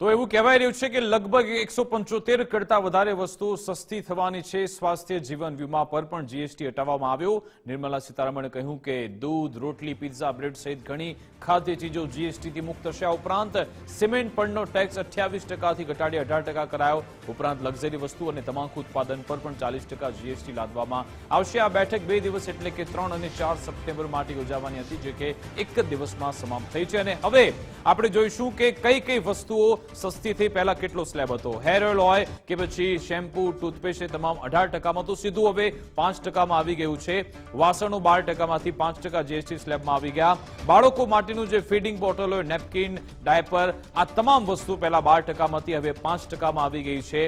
તો એવું કહેવાય રહ્યું છે કે લગભગ એકસો પંચોતેર કરતા વધારે વસ્તુઓ સસ્તી થવાની છે. સ્વાસ્થ્ય જીવન વીમા પર પણ જીએસટી હટાવવામાં આવ્યો. નિર્મલા સીતારમણે કહ્યું કે દૂધ, રોટલી, પિઝા, બ્રેડ સહિત ઘણી ખાદ્ય ચીજો જીએસટીથી મુક્ત થશે આ ઉપરાંત સિમેન્ટ પરનો ટેક્સ અઠ્યાવીસ ટકાથી ઘટાડી અઢાર ટકા કરાયો. ઉપરાંત લક્ઝરી વસ્તુ અને તમાકુ ઉત્પાદન પર પણ ચાલીસ ટકા જીએસટી લાદવામાં આવશે. આ બેઠક બે દિવસ એટલે કે ત્રણ અને ચાર સપ્ટેમ્બર માટે યોજાવાની હતી, જે કે એક જ દિવસમાં સમાપ્ત થઈ છે. અને હવે આપણે જોઈશું કે કઈ કઈ વસ્તુઓ સસ્તી થઈ પહેલા કેટલો સ્લેબ હતો? હેર ઓઇલ હોય કે પછી શેમ્પુ ટૂથપેસ્ટ એ તમામ અઢાર ટકામાં તો સીધું હવે પાંચ ટકામાં આવી ગયું છે. વાસણો બાર ટકામાંથી પાંચ ટકા જીએસટી સ્લેબમાં આવી ગયા. બાળકો માટેનું જે ફીડિંગ બોટલ હોય નેપકિન ડાયપર આ તમામ વસ્તુ પહેલા બાર ટકામાંથી હવે પાંચ ટકામાં આવી ગઈ છે.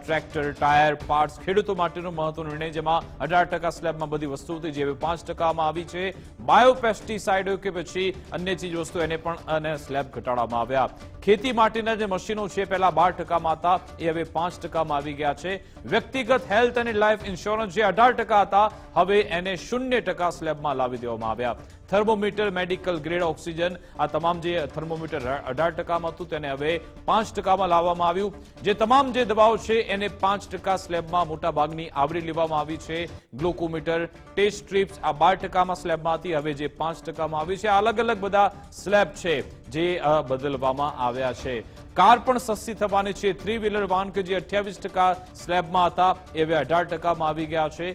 ટ્રેક્ટર ટાયર પાર્ટ્સ ખેડૂતો માટેનો મહત્વનો નિર્ણય જેમાં અઢાર ટકા સ્લેબમાં બધી વસ્તુ હતી જે હવે પાંચ ટકામાં આવી છે. બાયોપેસ્ટિસાઇડ કે પછી અન્ય ચીજ વસ્તુ, એને પણ સ્લેબ ઘટાડવામાં આવ્યા. ખેતી માટેના જે મશીનો છે, પહેલા બાર ટકામાં હતા, એ હવે પાંચ ટકામાં આવી ગયા છે. વ્યક્તિગત હેલ્થ અને લાઈફ ઇન્સ્યોરન્સ જે અઢાર ટકા હતા, હવે એને શૂન્ય ટકા સ્લેબમાં લાવી દેવામાં આવ્યા. Thermometer medical grade oxygen. આ તમામ જે થર્મોમીટર અઢાર ટકામાં હતું તેને હવે પાંચ ટકામાં લાવવામાં આવ્યું. જે તમામ જે દવાઓ છે એને પાંચ ટકા સ્લેબમાં મોટા ભાગની આવરી લેવામાં આવી છે. ગ્લુકોમીટર, ટેસ્ટ સ્ટ્રીપ્સ આ બાર ટકામાં સ્લેબમાં હતી. હવે જે પાંચ ટકામાં આવી છે અલગ અલગ બધા સ્લેબ છે જે બદલવામાં આવ્યા છે. કાર પણ સસ્તી થવાની છે. થ્રી વ્હીલર વાહન કે જે અઠ્યાવીસ ટકા સ્લેબમાં હતા, એ હવે અઢાર ટકામાં આવી ગયા છે.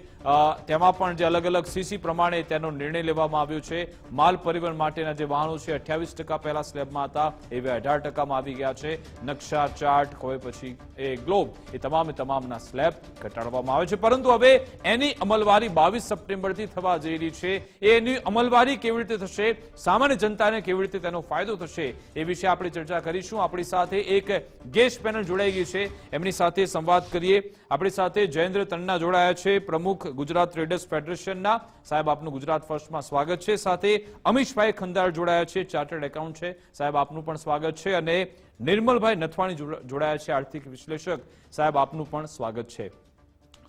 તેમાં પણ જે અલગ અલગ સીસી પ્રમાણે તેનો નિર્ણય લેવામાં આવ્યો છે. માલ પરિવહન માટેના જે વાહનો છે, અઠ્યાવીસ ટકા પહેલા સ્લેબમાં હતા, એવા અઢાર ટકામાં આવી ગયા છે. નકશા, ચાર્ટ, હવે પછી એ ગ્લોબ, એ તમામે તમામના સ્લેબ ઘટાડવામાં આવે છે. પરંતુ હવે એની અમલવારી બાવીસ સપ્ટેમ્બરથી થવા જઈ રહી છે. એની અમલવારી કેવી રીતે થશે? સામાન્ય જનતાને કેવી રીતે તેનો ફાયદો થશે? એ વિશે આપણે ચર્ચા કરીશું. આપણી સાથે એક ગેસ્ટ પેનલ જોડાઈ ગઈ છે. એમની સાથે સંવાદ કરીએ. આપણી સાથે જયેન્દ્ર તન્ના જોડાયા છે, પ્રમુખ ગુજરાત ટ્રેડર્સ ફેડરેશનના. સાહેબ, આપનું ગુજરાત ફર્સ્ટમાં સ્વાગત છે. સાથે અમીશભાઈ ખંદાર જોડાયા છે, ચાર્ટર્ડ એકાઉન્ટ છે. સાહેબ, આપનું પણ સ્વાગત છે અને નિર્મલભાઈ નથવાણી જોડાયા છે, આર્થિક વિશ્લેષક. સાહેબ, આપનું પણ સ્વાગત છે.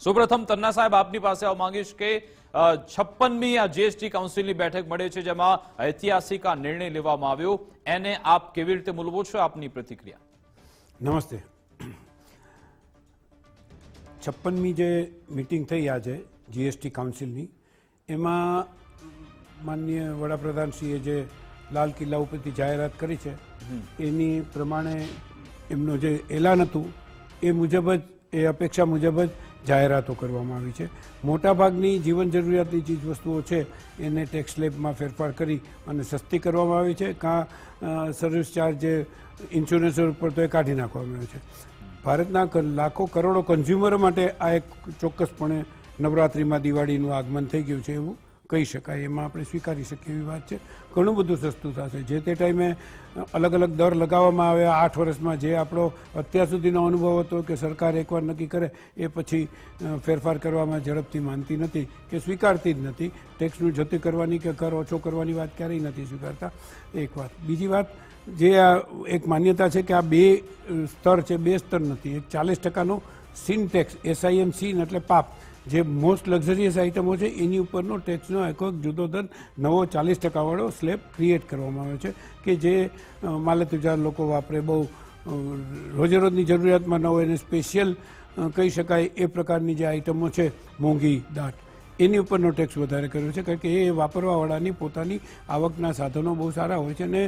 સૌપ્રથમ તન્ના સાહેબ, આપની પાસે આવવા માંગીશ કે છપ્પનમી આ જીએસટી કાઉન્સિલની બેઠક મળે છે, જેમાં ઐતિહાસિક આ નિર્ણય લેવામાં આવ્યો. એને આપ કેવી રીતે મૂલવો છો? આપની પ્રતિક્રિયા. નમસ્તે. છપ્પનમી જે મિટિંગ થઈ આજે જીએસટી કાઉન્સિલની એમાં માન્ય વડાપ્રધાનશ્રીએ જે લાલ કિલ્લા ઉપરથી જાહેરાત કરી છે એની પ્રમાણે એમનું જે એલાન હતું એ મુજબ જ એ અપેક્ષા મુજબ જ જાહેરાતો કરવામાં આવી છે. મોટાભાગની જીવન જરૂરિયાતની ચીજ વસ્તુઓ છે એને ટેક્સ સ્લેબમાં ફેરફાર કરી અને સસ્તી કરવામાં આવી છે. કાં સર્વિસ ચાર્જ જે ઇન્સ્યોરન્સ ઉપર તો એ કાઢી નાખવામાં આવ્યો છે. ભારતના લાખો કરોડો કન્ઝ્યુમરો માટે આ એક ચોક્કસપણે નવરાત્રિમાં દિવાળીનું આગમન થઈ ગયું છે એવું કહી શકાય. એમાં આપણે સ્વીકારી શકીએ એવી વાત છે. ઘણું બધું સસ્તું થશે. જે તે ટાઈમે અલગ અલગ દર લગાવવામાં આવ્યા. આઠ વર્ષમાં જે આપણો અત્યાર સુધીનો અનુભવ હતો કે સરકાર એકવાર નક્કી કરે, એ પછી ફેરફાર કરવામાં ઝડપથી માનતી નથી કે સ્વીકારતી જ નથી. ટેક્સનું જતી કરવાની કે કર ઓછો કરવાની વાત ક્યારેય નથી સ્વીકારતા. એક વાત. બીજી વાત, જે આ એક માન્યતા છે કે આ બે સ્તર છે, બે સ્તર નથી. એક ચાલીસ ટકાનું sin tax S I M sin એટલે પાપ. જે મોસ્ટ લક્ઝરિયસ આઇટમો છે, એની ઉપરનો ટેક્સનો આખો એક જુદો દર નવો ચાલીસ ટકાવાળો સ્લેબ ક્રિએટ કરવામાં આવ્યો છે કે જે માલતુજાર લોકો વાપરે, બહુ રોજેરોજની જરૂરિયાતમાં ન હોય એને સ્પેશિયલ કહી શકાય એ પ્રકારની જે આઇટમો છે, મોંઘી દાટ એની ઉપરનો ટેક્સ વધારે કર્યો છે કારણ કે એ વાપરવાવાળાની પોતાની આવકના સાધનો બહુ સારા હોય છે અને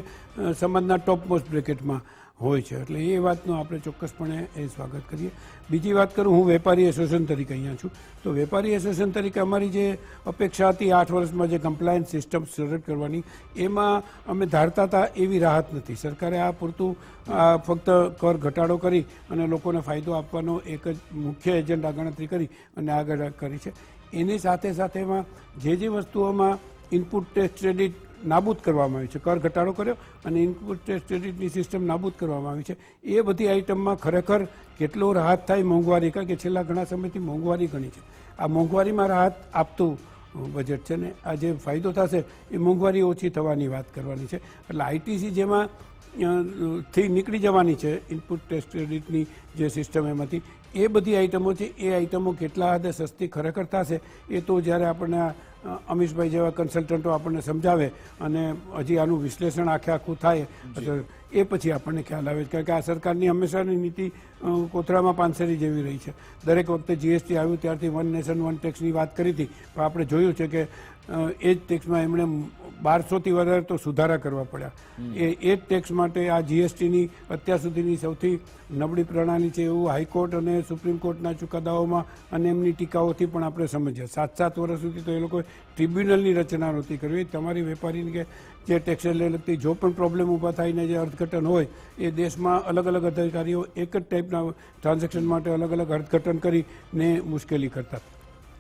સમાજના ટોપ મોસ્ટ બ્રેકેટમાં હોય છે. એટલે એ વાતનું આપણે ચોક્કસપણે એ સ્વાગત કરીએ. બીજી વાત કરું, હું વેપારી એસોસિએશન તરીકે અહીંયા છું. તો વેપારી એસોસિએશન તરીકે અમારી જે અપેક્ષા હતી, આઠ વર્ષમાં જે કમ્પ્લાયન્સ સિસ્ટમ સુરત કરવાની, એમાં અમે ધારતા હતા એવી રાહત નથી. સરકારે આ પૂરતું ફક્ત કર ઘટાડો કરી અને લોકોને ફાયદો આપવાનો એક જ મુખ્ય એજન્ડા ગણતરી કરી અને આગળ કરી છે. એની સાથે સાથેમાં જે જે વસ્તુઓમાં ઇનપુટ ટેક્સ ક્રેડિટ નાબૂદ કરવામાં આવી છે. કર ઘટાડો કર્યો અને ઇનપુટ સિસ્ટમ નાબૂદ કરવામાં આવી છે. એ બધી આઇટમમાં ખરેખર કેટલો રાહત થાય મોંઘવારી? કારણ કે છેલ્લા ઘણા સમયથી મોંઘવારી ઘણી છે. આ મોંઘવારીમાં રાહત આપતું બજેટ છે ને આ જે ફાયદો થશે એ મોંઘવારી ઓછી થવાની વાત કરવાની છે. એટલે આઈટીસી જેમાં થી નીકળી જવાની છે ઇનપુટ ટેસ્ટ ક્રેડિટની જે સિસ્ટમ એમાંથી એ બધી આઇટમો છે એ આઇટમો કેટલા હદે સસ્તી ખરેખર થશે એ તો જ્યારે આપણને અમીશભાઈ જેવા કન્સલ્ટન્ટો આપણને સમજાવે અને હજી આનું વિશ્લેષણ આખે આખું થાય એ પછી આપણને ખ્યાલ આવે છે. કારણ કે આ સરકારની હંમેશાની નીતિ કોથળામાં પાંસરી જેવી રહી છે. દરેક વખતે જીએસટી આવ્યું ત્યારથી વન નેશન વન ટેક્સની વાત કરી હતી પણ આપણે જોયું છે કે એ જ ટેક્સમાં એમણે બારસોથી વધારે તો સુધારા કરવા પડ્યા. એ એ જ ટેક્સ માટે આ જીએસટીની અત્યાર સુધીની સૌથી નબળી પ્રણાલી છે એવું હાઈકોર્ટ અને સુપ્રીમ કોર્ટના ચુકાદાઓમાં અને એમની ટીકાઓથી પણ આપણે સમજીએ સાત સાત વર્ષ સુધી તો એ લોકોએ ટ્રિબ્યુનલની રચના નહોતી કરવી તમારી વેપારીને કે જે ટેક્સને લગતી જો પણ પ્રોબ્લેમ ઊભા થાય ને જે અર્થઘટન હોય એ દેશમાં અલગ અલગ અધિકારીઓ એક જ ટાઈપના ટ્રાન્ઝેક્શન માટે અલગ અલગ અર્થઘટન કરીને મુશ્કેલી કરતા.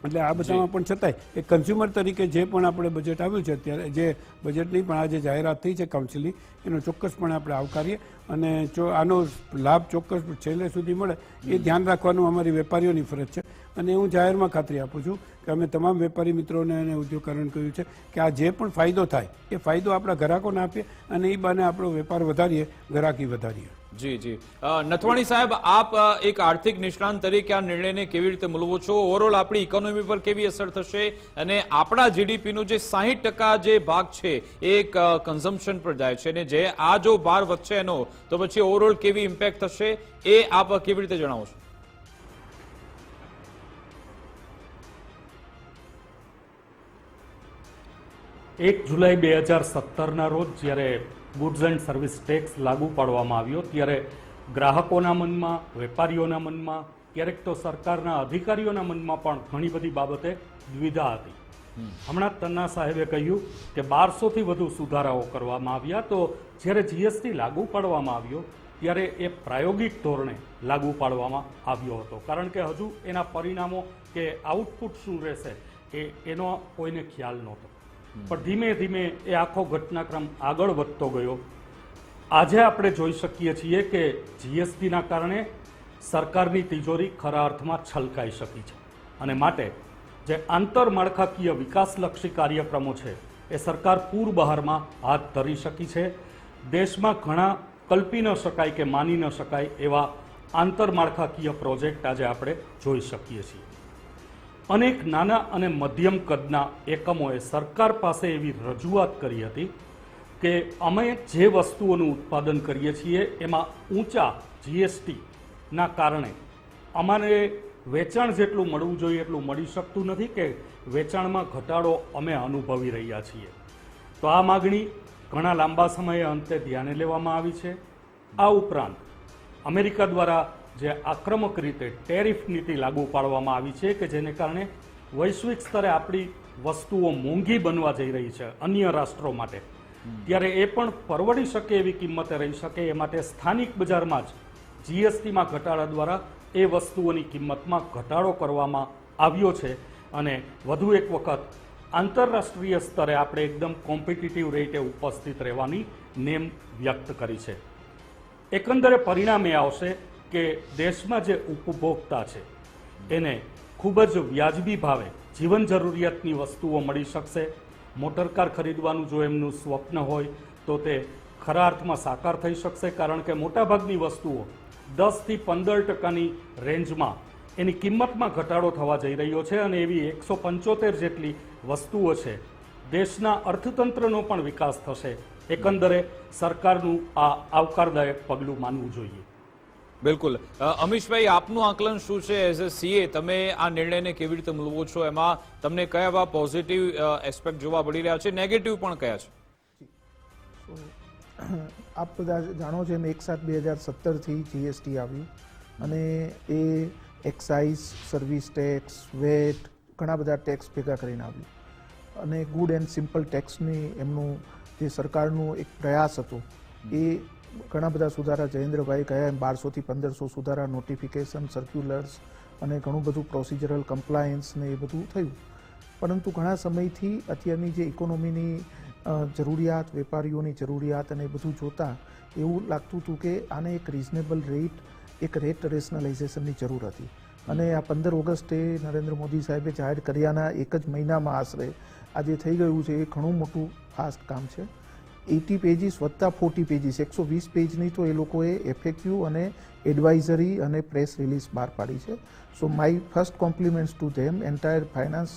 એટલે આ બધામાં પણ છતાંય એ કન્ઝ્યુમર તરીકે જે પણ આપણે બજેટ આવ્યું છે અત્યારે જે બજેટ નહીં પણ આ જે જાહેરાત થઈ છે કાઉન્સિલની એનો ચોક્કસપણે આપણે આવકારીએ અને જો આનો લાભ ચોક્કસ છેલ્લે સુધી મળે એ ધ્યાન રાખવાનું અમારી વેપારીઓની ફરજ છે. અને હું જાહેરમાં ખાતરી આપું છું કે અમે તમામ વેપારી મિત્રોને અને ઉદ્યોગકારોને કહ્યું છે કે આ જે પણ ફાયદો થાય એ ફાયદો આપણા ગ્રાહકોને આપીએ અને એ બાને આપણો વેપાર વધારીએ ગ્રાહકી વધારીએ. જી જી. નથવાણી સાહેબ, આપ એક આર્થિક નિષ્ણાંત તરીકે આ નિર્ણયને કેવી રીતે મૂલવો છો? ઓવરઓલ આપણી ઇકોનોમી પર કેવી અસર થશે? અને આપણા જીડીપીનો જે સાહીઠ ટકા જે ભાગ છે, એ કન્ઝમ્પશન પર જાય છે. અને જે આ જો ભાર વધશે એનો, તો પછી ઓવરઓલ કેવી ઇમ્પેક્ટ થશે એ આપ કેવી રીતે જણાવો છો? એક જુલાઈ બે હજાર સત્તરના રોજ જ્યારે ગુડ્સ એન્ડ સર્વિસ ટેક્સ લાગુ પાડવામાં આવ્યો. ત્યારે ગ્રાહકોના મનમાં વેપારીઓના મનમાં ક્યારેક તો સરકારના અધિકારીઓના મનમાં પણ ઘણી બધી બાબતે દ્વિધા હતી. હમણાં તન્ના સાહેબે કહ્યું કે બારસોથી વધુ સુધારાઓ કરવામાં આવ્યા. તો જ્યારે જીએસટી લાગુ પાડવામાં આવ્યો ત્યારે એ પ્રાયોગિક ધોરણે લાગુ પાડવામાં આવ્યો હતો. કારણ કે હજુ એના પરિણામો કે આઉટપુટ શું રહેશે એ એનો કોઈને ખ્યાલ નહોતો. પણ ધીમે ધીમે એ આખો ઘટનાક્રમ આગળ વધતો ગયો. આજે આપણે જોઈ શકીએ છીએ કે જીએસટીના કારણે સરકારની તિજોરી ખરા અર્થમાં છલકાઈ શકી છે. અને માટે જે આંતરમાળખાકીય વિકાસલક્ષી કાર્યક્રમો છે, એ સરકાર પૂર બહારમાં હાથ ધરી શકી છે. દેશમાં ઘણા કલ્પી ન શકાય કે માની ન શકાય એવા આંતરમાળખાકીય પ્રોજેક્ટ આજે આપણે જોઈ શકીએ છીએ. અનેક નાના અને મધ્યમ કદના એકમોએ સરકાર પાસે એવી રજૂઆત કરી હતી કે અમે જે વસ્તુઓનું ઉત્પાદન કરીએ છીએ, એમાં ઊંચા જીએસટીના કારણે અમારે વેચાણ જેટલું મળવું જોઈએ એટલું મળી શકતું નથી કે વેચાણમાં ઘટાડો અમે અનુભવી રહ્યા છીએ. તો આ માગણી ઘણા લાંબા સમયે અંતે ધ્યાને લેવામાં આવી છે. આ ઉપરાંત અમેરિકા દ્વારા જે આક્રમક રીતે ટેરિફ નીતિ લાગુ પાડવામાં આવી છે કે જેને કારણે વૈશ્વિક સ્તરે આપણી વસ્તુઓ મોંઘી બનવા જઈ રહી છે અન્ય રાષ્ટ્રો માટે. ત્યારે એ પણ પરવડી શકે એવી કિંમતે રહી શકે એ માટે સ્થાનિક બજારમાં જ જીએસટીમાં ઘટાડા દ્વારા એ વસ્તુઓની કિંમતમાં ઘટાડો કરવામાં આવ્યો છે. અને વધુ એક વખત આંતરરાષ્ટ્રીય સ્તરે આપણે એકદમ કોમ્પિટિટિવ રેટે ઉપસ્થિત રહેવાની નેમ વ્યક્ત કરી છે. એકંદરે પરિણામ એ આવશે કે દેશમાં જે ઉપભોક્તા છે, એને ખૂબ જ વ્યાજબી ભાવે જીવન જરૂરિયાતની વસ્તુઓ મળી શકશે. મોટરકાર ખરીદવાનું જો એમનું સ્વપ્ન હોય, તો તે ખરા અર્થમાં સાકાર થઈ શકશે, કારણ કે મોટાભાગની વસ્તુઓ દસથી પંદર ટકાની રેન્જમાં એની કિંમતમાં ઘટાડો થવા જઈ રહ્યો છે અને એવી એકસો પંચોતેર જેટલી વસ્તુઓ છે, દેશના અર્થતંત્રનો પણ વિકાસ થશે. એકંદરે સરકારનું આ આવકારદાયક પગલું માનવું જોઈએ. બિલકુલ. અ, અમીશભાઈ આપનું આકલન શું છે એઝ એ સીએ તમે આ નિર્ણયને કેવી રીતે મૂલવો છો? એમાં તમને કયા એવા પોઝિટિવ એસ્પેક્ટ જોવા મળી રહ્યા છે? નેગેટિવ પણ કયા છે? આપ બધા જાણો છો એમ એક સાત બે હજાર સત્તરથી જીએસટી આવ્યું. અને એ એક્સાઇઝ સર્વિસ ટેક્સ વેટ ઘણા બધા ટેક્સ ભેગા કરીને આવ્યું. અને ગુડ એન્ડ સિમ્પલ ટેક્સની એમનું જે સરકારનું એક પ્રયાસ હતો એ ઘણા બધા સુધારા જયેન્દ્રભાઈ કહ્યા એમ બારસોથી પંદરસો સુધારા નોટિફિકેશન સર્ક્યુલર્સ અને ઘણું બધું પ્રોસિજરલ કમ્પ્લાયન્સ ને એ બધું થયું. પરંતુ ઘણા સમયથી અત્યારની જે ઇકોનોમીની જરૂરિયાત, વેપારીઓની જરૂરિયાત અને એ બધું જોતા એવું લાગતું હતું કે આને એક રિઝનેબલ રેટ એક રેટ રેશનલાઇઝેશનની જરૂર હતી. અને આ પંદર ઓગસ્ટે નરેન્દ્ર મોદી સાહેબે જાહેર કર્યાના એક જ મહિનામાં આશરે આ જે થઈ ગયું છે. એ ઘણું મોટું ફાસ્ટ કામ છે. એટી પેજીસ વત્તા ફોર્ટી પેજીસ એકસો વીસ પેજની તો એ લોકોએ એફએક્યુ અને એડવાઇઝરી અને પ્રેસ રિલીઝ બહાર પાડી છે. So my first compliments to them entire finance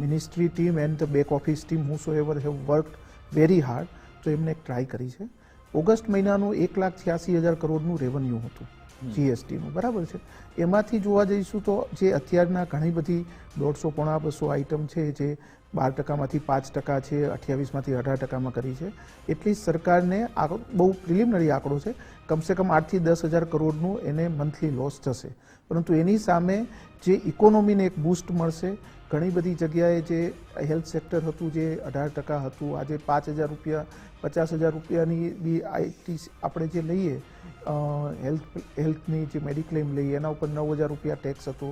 ministry team and the back office team who so ever have work very hard તો એમને ટ્રાય કરી છે. ઓગસ્ટ મહિનાનું એક લાખ છ્યાસી હજાર કરોડનું રેવન્યુ હતું જીએસટીનું બરાબર છે? એમાંથી જોવા જઈશું તો જે અત્યારના ઘણી બધી દોઢસો પોણા બસો આઇટમ છે જે બાર ટકામાંથી પાંચ ટકા છે, અઠ્યાવીસમાંથી અઢાર ટકામાં કરી છે. એટલી સરકારને આ બહુ પ્રિલિમિનરી આંકડો છે. કમસે કમ આઠથી દસ હજાર કરોડનું એને મંથલી લોસ થશે. પરંતુ એની સામે જે ઇકોનોમીને એક બૂસ્ટ મળશે, ઘણી બધી જગ્યાએ જે હેલ્થ સેક્ટર હતું, જે અઢાર ટકા હતું, આજે પાંચ હજાર રૂપિયા, પચાસ હજાર રૂપિયાની બી આઈટી આપણે જે લઈએ હેલ્થ હેલ્થની જે મેડિક્લેમ લઈએ એના ઉપર નવ હજાર રૂપિયા ટેક્સ હતો.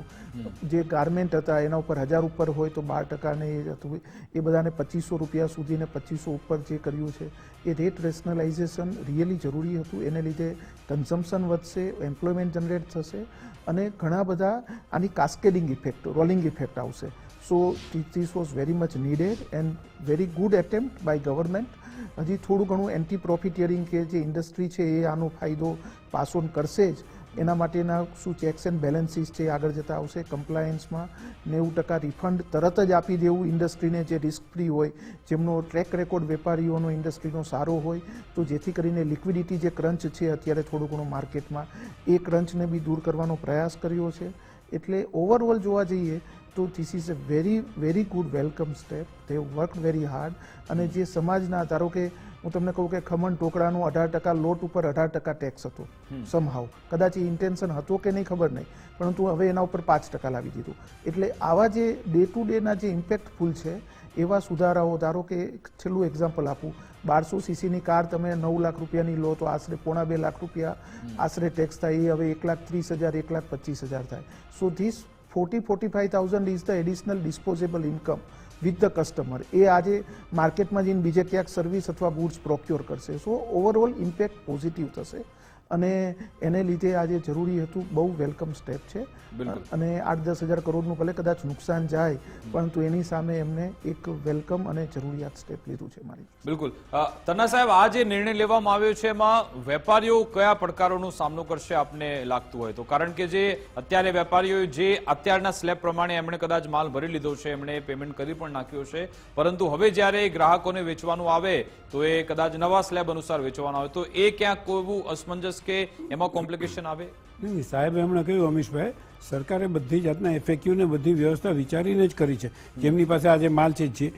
જે ગાર્મેન્ટ હતા એના ઉપર હજાર ઉપર હોય તો બાર ટકાને એ હતું. એ બધાને પચીસો રૂપિયા સુધીને પચીસો ઉપર જે કર્યું છે એ રેટ રેશનલાઇઝેશન રિયલી જરૂરી હતું. એને લીધે કન્ઝમ્પશન વધશે એમ્પ્લોયમેન્ટ જનરેટ થશે અને ઘણા બધા આની કાસ્કેડિંગ ઇફેક્ટ રોલિંગ ઇફેક્ટ આવશે. So this was very much needed and very good attempt by government હજી થોડું ઘણું એન્ટી પ્રોફિટિયરિંગ કે જે ઇન્ડસ્ટ્રી છે એ આનો ફાયદો પાસ ઓન કરશે જ. એના માટેના શું ચેક્સ એન્ડ બેલેન્સીસ છે, આગળ જતા આવશે. કમ્પ્લાયન્સમાં નેવું ટકા રિફંડ તરત જ આપી દેવું ઇન્ડસ્ટ્રીને જે રિસ્ક ફ્રી હોય, જેમનો ટ્રેક રેકોર્ડ વેપારીઓનો ઇન્ડસ્ટ્રીનો સારો હોય, તો જેથી કરીને લિક્વિડિટી જે ક્રંચ છે અત્યારે થોડું ઘણું માર્કેટમાં એ ક્રંચને બી દૂર કરવાનો પ્રયાસ કર્યો છે. એટલે ઓવરઓલ જોવા જઈએ તો this is a very very good welcome step તે વર્ક વેરી હાર્ડ અને જે સમાજના ધારો કે હું તમને કહું કે ખમણ ઢોકળાનું અઢાર ટકા લોટ ઉપર અઢાર ટકા ટેક્સ હતો સમહાવ કદાચ એ ઇન્ટેન્શન હતો કે નહીં ખબર નહીં. પરંતુ હવે એના ઉપર પાંચ ટકા લાવી દીધું. એટલે આવા જે ડે ટુ ડેના જે ઇમ્પેક્ટફુલ છે એવા સુધારાઓ ધારો કે એક છેલ્લું એક્ઝામ્પલ આપું. બારસો સીસીની કાર તમે નવ લાખ રૂપિયાની લો તો આશરે પોણા બે લાખ રૂપિયા આશરે ટેક્સ થાય. એ હવે એક લાખ ત્રીસ હજાર એક લાખ પચીસ હજાર થાય. So this forty forty five thousand is the additional disposable income with the customer એ આજે માર્કેટમાં જઈને બીજે ક્યાંક સર્વિસ અથવા ગુડ્સ પ્રોક્યોર કરશે. સો ઓવરઓલ ઇમ્પેક્ટ પોઝિટિવ થશે. અને એને લીધે આજે જરૂરી હતું બહુ વેલકમ સ્ટેપ છે. અને આઠ દસ હજાર કરોડનું ભલે કદાચ નુકસાન જાય પરંતુ એની સામે એમને એક વેલકમ અને જરૂરિયાત સ્ટેપ લીધું છે મારી બિલકુલ. તના સાહેબ આ જે નિર્ણય લેવામાં આવ્યો છે એમાં વેપારીઓ કયા પડકારોનો સામનો કરશે આપને લાગતું હોય તો? કારણ કે જે અત્યારે વેપારીઓ જે અત્યારના સ્લેબ પ્રમાણે એમણે કદાચ માલ ભરી લીધો છે એમણે પેમેન્ટ કરી પણ નાખ્યો છે પરંતુ હવે જ્યારે ગ્રાહકોને વેચવાનું આવે તો એ કદાચ નવા સ્લેબ અનુસાર વેચવાનું આવે તો એ ક્યાંક કોઈ અસમંજસ કે એમાં કોમ્પ્લિકેશન આવે? નહીં સાહેબ એમણે કહ્યું અમીશભાઈ સરકારે બધી જાતના એફએક્યુને બધી વ્યવસ્થા વિચારીને જ કરી છે. જેમની પાસે આજે માલ છે જે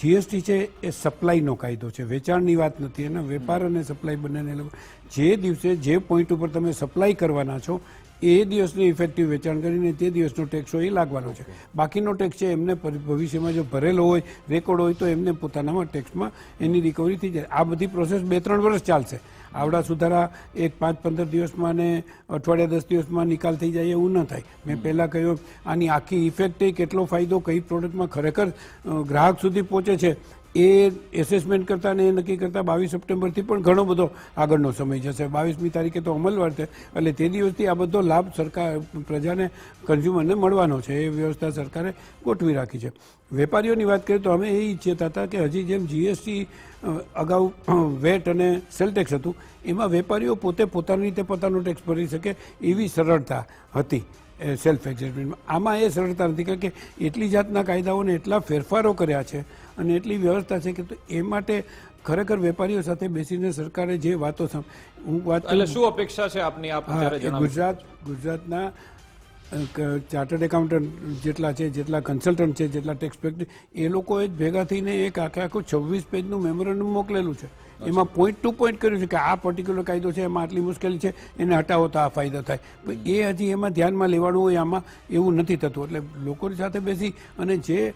જીએસટી છે એ સપ્લાયનો કાયદો છે. વેચાણની વાત નથી એના વેપાર અને સપ્લાય બંનેને જે દિવસે જે પોઈન્ટ ઉપર તમે સપ્લાય કરવાના છો એ દિવસની ઇફેક્ટિવ વેચાણ કરીને તે દિવસનો ટેક્સ હોય એ લાગવાનો છે. બાકીનો ટેક્સ છે એમને ભવિષ્યમાં જો ભરેલો હોય રેકોર્ડ હોય તો એમને પોતાનામાં ટેક્સમાં એની રિકવરી થઈ જાય. આ બધી પ્રોસેસ બે ત્રણ વર્ષ ચાલશે. આવડા સુધારા એક પાંચ પંદર દિવસમાં અને અઠવાડિયા દસ દિવસમાં નિકાલ થઈ જાય એવું ન થાય. મેં પહેલાં કહ્યું આની આખી ઇફેક્ટ એ કેટલો ફાયદો કઈ પ્રોડક્ટમાં ખરેખર ગ્રાહક સુધી પહોંચે છે એ એસેસમેન્ટ કરતા ને એ નક્કી કરતા બાવીસ સપ્ટેમ્બરથી પણ ઘણો બધો આગળનો સમય જશે. બાવીસમી તારીખે તો અમલવાર છે એટલે તે દિવસથી આ બધો લાભ સરકાર પ્રજાને કન્ઝ્યુમરને મળવાનો છે. એ વ્યવસ્થા સરકારે ગોઠવી રાખી છે. વેપારીઓની વાત કરીએ તો અમે એ ઈચ્છતા હતા કે હજી જેમ જીએસટી અગાઉ વેટ અને સેલ ટેક્સ હતું. એમાં વેપારીઓ પોતે પોતાની રીતે પોતાનો ટેક્સ ભરી શકે એવી સરળતા હતી સેલ્ફ એડજસ્ટમેન્ટમાં. આમાં એ સરળતા નથી કારણ કે એટલી જાતના કાયદાઓને એટલા ફેરફારો કર્યા છે અને એટલી વ્યવસ્થા છે કે તો એ માટે ખરેખર વેપારીઓ સાથે બેસીને સરકારે જે વાતો હું વાત એટલે શું અપેક્ષા છે આપની? આપ ગુજરાત ગુજરાતના ચાર્ટર્ડ એકાઉન્ટન્ટ જેટલા છે જેટલા કન્સલ્ટન્ટ છે જેટલા ટેક્સ એ લોકોએ જ ભેગા થઈને એક આખે આખું છવ્વીસ પેજનું મેમોરેન્ડમ મોકલેલું છે. એમાં પોઈન્ટ ટુ પોઈન્ટ કર્યું છે કે આ પર્ટિક્યુલર કાયદો છે એમાં આટલી મુશ્કેલી છે એને હટાવો તો આ ફાયદો થાય. પણ એ હજી એમાં ધ્યાનમાં લેવાનું હોય આમાં એવું નથી થતું. એટલે લોકોની સાથે બેસી અને જે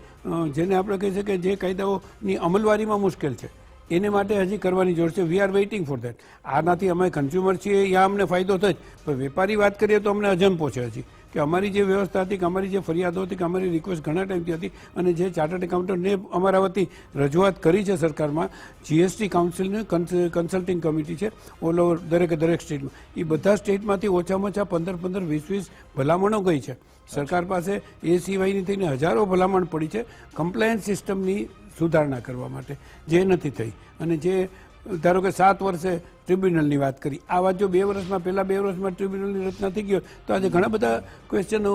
જેને આપણે કહી શકીએ જે કાયદાઓની અમલવારીમાં મુશ્કેલ છે એને માટે હજી કરવાની જરૂર છે. We are waiting for that આનાથી અમે કન્ઝ્યુમર છીએ યા અમને ફાયદો થાય જ. પણ વેપારી વાત કરીએ તો અમને અજંપો છે હજી. કે અમારી જે વ્યવસ્થા હતી, કે અમારી જે ફરિયાદો હતી, કે અમારી રિક્વેસ્ટ ઘણા ટાઈમથી હતી અને જે ચાર્ટર્ડ એકાઉન્ટન્ટને અમારા વતી રજૂઆત કરી છે સરકારમાં જીએસટી કાઉન્સિલની કન્સલ્ટિંગ કમિટી છે ઓલ ઓવર દરેકે દરેક સ્ટેટમાં એ બધા સ્ટેટમાંથી ઓછામાં ઓછા પંદર પંદર વીસ વીસ ભલામણો ગઈ છે. સરકાર પાસે એ સિવાયની થઈને હજારો ભલામણ પડી છે. કમ્પ્લાયન્સ સિસ્ટમની સુધારણા કરવા માટે જે નથી થઈ. અને જે ધારો કે સાત વર્ષે ટ્રિબ્યુનલની વાત કરી. આ વાત જો બે વર્ષમાં પહેલા બે વર્ષમાં ટ્રિબ્યુનલની રચના થઈ ગયો તો આજે ઘણા બધા ક્વેશ્ચનો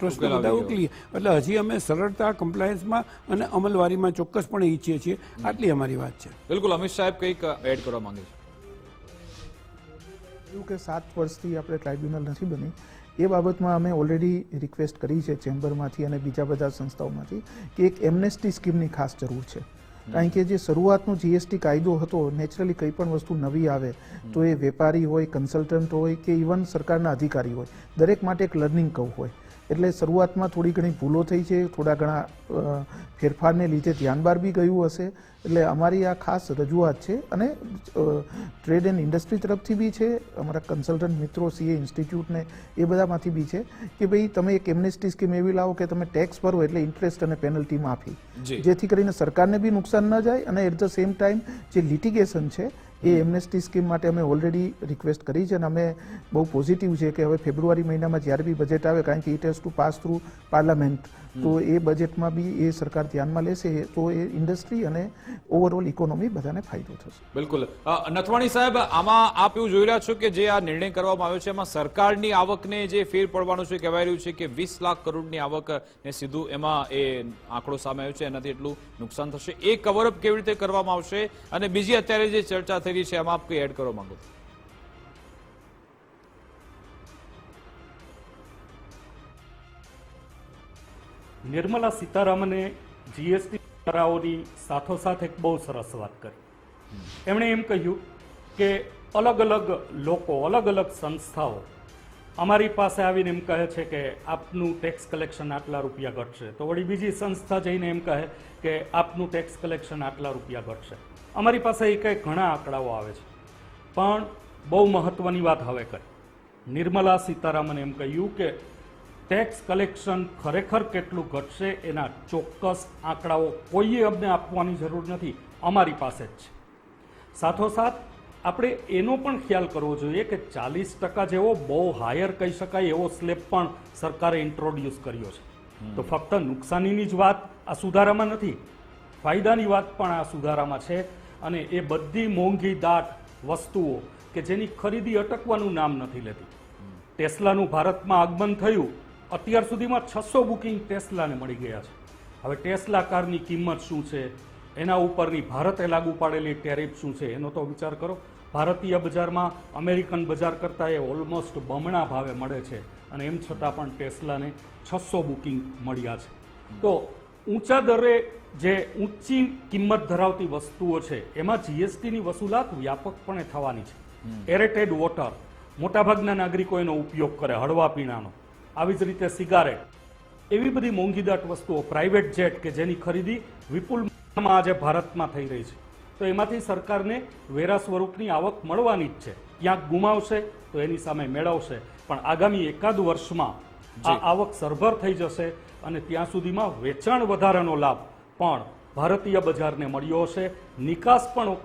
પ્રશ્નો બધા ઉકલીએ. એટલે હજી અમે સરળતા કમ્પ્લાયન્સમાં અને અમલવારીમાં ચોક્કસપણે ઈચ્છીએ છીએ. આટલી અમારી વાત છે. બિલકુલ અમિત સાહેબ કંઈક એડ કરવા માંગે છે? કે સાત વર્ષથી આપણે ટ્રાઇબ્યુનલ નથી બની. એ બાબતમાં અમે ઓલરેડી રિક્વેસ્ટ કરી છે ચેમ્બરમાંથી અને બીજા બધા સંસ્થાઓમાંથી કે એક એમનેસ્ટી સ્કીમની ખાસ જરૂર છે. કારણ કે જે શરૂઆતનો જીએસટી કાયદો હતો નેચરલી કંઈ પણ વસ્તુ નવી આવે, તો એ વેપારી હોય કન્સલ્ટન્ટ હોય કે ઇવન સરકારના અધિકારી હોય, દરેક માટે એક લર્નિંગ કહું હોય. એટલે શરૂઆતમાં થોડી ઘણી ભૂલો થઈ છે થોડા ઘણા ફેરફારને લીધે ધ્યાન બહાર બી ગયું હશે. એટલે અમારી આ ખાસ રજૂઆત છે અને ટ્રેડ એન્ડ ઇન્ડસ્ટ્રી તરફથી બી છે અમારા કન્સલ્ટન્ટ મિત્રો સીએ ઇન્સ્ટિટ્યૂટને એ બધામાંથી બી છે કે ભાઈ તમે એક એમનેસ્ટી સ્કીમ એવી લાવો કે તમે ટેક્સ ભરો એટલે ઇન્ટરેસ્ટ અને પેનલ્ટી માફી. જેથી કરીને સરકારને બી નુકસાન ન જાય અને એટ ધ સેમ ટાઈમ જે લિટિગેશન છે એ એમનેસ્ટી સ્કીમ માટે અમે ઓલરેડી રિક્વેસ્ટ કરી છે અને અમે બહુ પોઝિટિવ છે કે હવે ફેબ્રુઆરી મહિનામાં જ્યારે બી બજેટ આવે કારણ કે it has to pass through parliament તો એ બજેટમાં બી એ સરકાર ધ્યાનમાં લેશે તો એ ઇન્ડસ્ટ્રી અને ઓવરઓલ ઇકોનોમી બધાને ફાયદો થશે. બિલકુલ. નથવાણી સાહેબ આમાં આપ એવું જોઈ રહ્યા છો કે જે આ નિર્ણય કરવામાં આવ્યો છે એમાં સરકારની આવકને જે ફેર પડવાનું છે કહેવાય રહ્યું છે કે વીસ લાખ કરોડની આવક ને સીધું એમાં એ આંકડો સામે આવ્યો છે એનાથી એટલું નુકસાન થશે. એ કવરઅપ કેવી રીતે કરવામાં આવશે? અને બીજી અત્યારે જે ચર્ચા થઈ રહી છે એમાં આપ કંઈ એડ કરવા માંગો? નિર્મલા સીતારામને જીએસટી કરાઓની સાથોસાથ એક બહુ સરસ વાત કરી. એમણે એમ કહ્યું કે અલગ અલગ લોકો, અલગ અલગ સંસ્થાઓ અમારી પાસે આવીને એમ કહે છે કે આપનું ટેક્સ કલેક્શન આટલા રૂપિયા ઘટશે. તો વળી બીજી સંસ્થા જઈને એમ કહે કે આપનું ટેક્સ કલેક્શન આટલા રૂપિયા ઘટશે. અમારી પાસે એ કંઈ ઘણા આંકડાઓ આવે છે. પણ બહુ મહત્વની વાત હવે કરી. નિર્મલા સીતારામને એમ કહ્યું કે ટેક્સ કલેક્શન ખરેખર કેટલું ઘટશે એના ચોક્કસ આંકડાઓ કોઈએ અમને આપવાની જરૂર નથી અમારી પાસે જ છે. સાથોસાથ આપણે એનો પણ ખ્યાલ કરવો જોઈએ કે ચાલીસ ટકા જેવો બહુ હાયર કહી શકાય એવો સ્લેબ પણ સરકારે ઇન્ટ્રોડ્યુસ કર્યો છે. તો ફક્ત નુકસાનીની જ વાત આ સુધારામાં નથી ફાયદાની વાત પણ આ સુધારામાં છે. અને એ બધી મોંઘી દાટ વસ્તુઓ કે જેની ખરીદી અટકવાનું નામ નથી લેતી. ટેસ્લાનું ભારતમાં આગમન થયું, અત્યાર સુધીમાં છસો બુકિંગ ટેસ્લાને મળી ગયા છે. હવે ટેસ્લા કારની કિંમત શું છે? એના ઉપરની ભારતે લાગુ પાડેલી ટેરિફ શું છે? એનો તો વિચાર કરો. ભારતીય બજારમાં અમેરિકન બજાર કરતાં એ ઓલમોસ્ટ બમણા ભાવે મળે છે. અને એમ છતાં પણ ટેસ્લાને છસો બુકિંગ મળ્યા છે. તો ઊંચા દરે જે ઊંચી કિંમત ધરાવતી વસ્તુઓ છે એમાં જીએસટીની વસૂલાત વ્યાપકપણે થવાની છે. એરેટેડ વોટર મોટાભાગના નાગરિકો એનો ઉપયોગ કરે હળવા પીણાનો. આવી જ રીતે સિગારેટ એવી બધી મોંઘીદાટ વસ્તુઓ પ્રાઇવેટ જેટ કે જેની ખરીદી વિપુલ આજે ભારતમાં થઈ રહી છે. તો એમાંથી સરકારને વેરા સ્વરૂપની આવક મળવાની જ છે. ક્યાંક ગુમાવશે તો એની સામે મેળવશે. પણ આગામી એકાદ વર્ષમાં આ આવક સરભર થઈ જશે અને ત્યાં સુધીમાં વેચાણ વધારાનો લાભ પણ ભારતીય બજારને મળ્યો હશે. નિકાસ પણ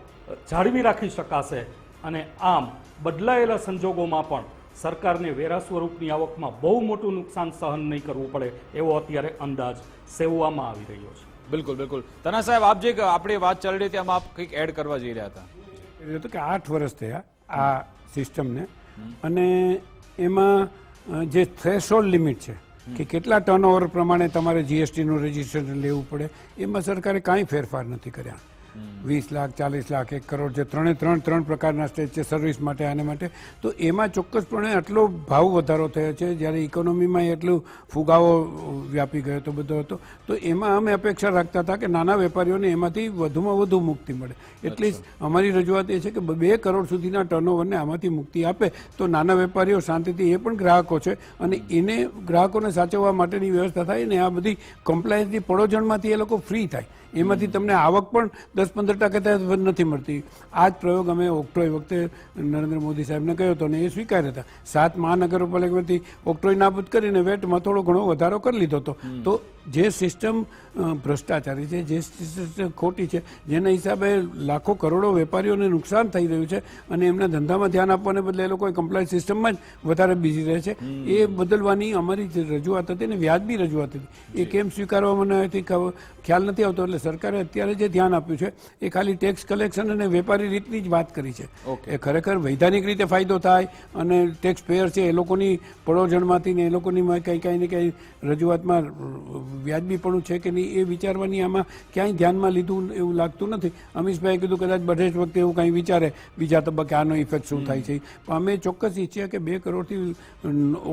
જાળવી રાખી શકાશે અને આમ બદલાયેલા સંજોગોમાં પણ સરકારને વેરા સ્વરૂપની આવકમાં બહુ મોટું નુકસાન સહન નહીં કરવું પડે એવો અત્યારે અંદાજ સેવવામાં આવી રહ્યો છે. બિલકુલ બિલકુલ. તના સાહેબ આપ જે આપણે વાત ચાલી રહી હતી આપ કંઈક એડ કરવા જઈ રહ્યા હતા. એટલે તો કે આઠ વર્ષ થયા આ સિસ્ટમને અને એમાં જે થ્રેશોલ્ડ લિમિટ છે, કે કેટલા ટર્નઓવર પ્રમાણે તમારે જીએસટીનું રજીસ્ટ્રેશન લેવું પડે, એમાં સરકારે કાંઈ ફેરફાર નથી કર્યા. વીસ લાખ ચાલીસ લાખ એક કરોડ છે ત્રણે ત્રણ ત્રણ પ્રકારના સ્ટેજ છે સર્વિસ માટે આને માટે. તો એમાં ચોક્કસપણે આટલો ભાવ વધારો થયો છે જ્યારે ઇકોનોમીમાં એટલું ફુગાવો વ્યાપી ગયો હતો બધો હતો. તો એમાં અમે અપેક્ષા રાખતા હતા કે નાના વેપારીઓને એમાંથી વધુમાં વધુ મુક્તિ મળે. એટલી જ અમારી રજૂઆત એ છે કે બે કરોડ સુધીના ટર્નઓવરને આમાંથી મુક્તિ આપે. તો નાના વેપારીઓ શાંતિથી એ પણ ગ્રાહકો છે અને એને ગ્રાહકોને સાચવવા માટેની વ્યવસ્થા થાય ને આ બધી કમ્પ્લાયન્સની પડોજણમાંથી એ લોકો ફ્રી થાય. એમાંથી તમને આવક પણ દસ પંદર ટકા નથી મળતી. આ જ પ્રયોગ અમે ઓક્ટ્રોય વખતે નરેન્દ્ર મોદી સાહેબને કહ્યો હતો અને એ સ્વીકાર્યા હતા. સાત મહાનગરપાલિકામાંથી ઓક્ટ્રોય નાબૂદ કરીને વેટમાં થોડો ઘણો વધારો કરી લીધો હતો. તો જે સિસ્ટમ ભ્રષ્ટાચારી છે જે સિસ્ટમ ખોટી છે જેના હિસાબે લાખો કરોડો વેપારીઓને નુકસાન થઈ રહ્યું છે અને એમના ધંધામાં ધ્યાન આપવાને બદલે એ લોકો કમ્પ્લાયન્સ સિસ્ટમમાં જ વધારે બિઝી રહે છે. એ બદલવાની અમારી જે રજૂઆત હતી ને વ્યાજબી રજૂઆત હતી. એ કેમ સ્વીકારવામાં હજી ખ્યાલ નથી આવતો. એટલે સરકારે અત્યારે જે ધ્યાન આપ્યું છે એ ખાલી ટેક્સ કલેક્શન અને વેપારી રીતની જ વાત કરી છે. એ ખરેખર વૈધાનિક રીતે ફાયદો થાય અને ટેક્સ પેયર છે એ લોકોની પડોજણમાંથી ને એ લોકોની કંઈ કંઈ ને કંઈ રજૂઆતમાં વ્યાજબીપણું છે કે નહીં એ વિચારવાની આમાં ક્યાંય ધ્યાનમાં લીધું એવું લાગતું નથી. અમીશભાઈએ કીધું કદાચ બધે જ વખતે એવું કંઈ વિચારે બીજા તબક્કે આનો ઇફેક્ટ શું થાય છે. પણ અમે ચોક્કસ ઈચ્છીએ કે બે કરોડથી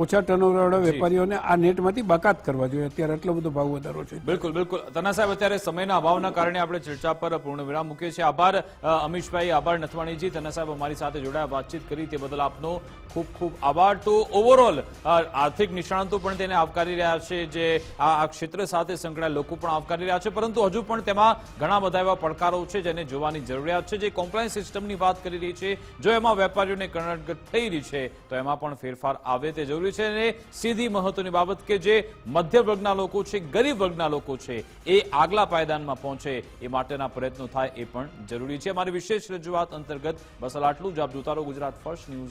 ઓછા ટર્નઓવરવાળા વેપારીઓને આ નેટમાંથી બાકાત કરવા જોઈએ. અત્યારે એટલો બધો ભાવ વધારો છે. બિલકુલ બિલકુલ. તના સાહેબ અત્યારે સમયના અભાવના કારણે આપણે ચર્ચા પર પૂર્ણ વિરામ મૂકીએ છીએ. આભાર અમીશભાઈ આભાર નથવાણીજી. તના સાહેબ અમારી સાથે જોડાયા વાતચીત કરી તે બદલ આપનો ખૂબ ખૂબ આભાર. તો ઓવરઓલ આર્થિક નિષ્ણાંતો પણ તેને આવકારી રહ્યા છે જે આ આ ક્ષેત્ર સાથે સંકળાયેલા લોકો પણ આવકારી રહ્યા છે. પરંતુ હજુ પણ તેમાં ઘણા બધા એવા પડકારો છે જેને જોવાની જરૂરિયાત છે. જે કોમ્પ્લાયન્સ સિસ્ટમની વાત કરી રહી છે. જો એમાં વેપારીઓને કર્ણાટક થઈ રહી છે, તો એમાં પણ ફેરફાર આવે તે જરૂરી છે. અને સીધી મહત્વની બાબત કે જે મધ્ય વર્ગના લોકો છે, ગરીબ વર્ગના લોકો છે, એ આગલા પાયદાનમાં પહોંચે એ માટેના પ્રયત્નો થાય એ પણ જરૂરી છે. અમારી વિશેષ રજૂઆત અંતર્ગત બસ આટલું જ. આપ જોતા રહો ગુજરાત ફર્સ્ટ ન્યૂઝ.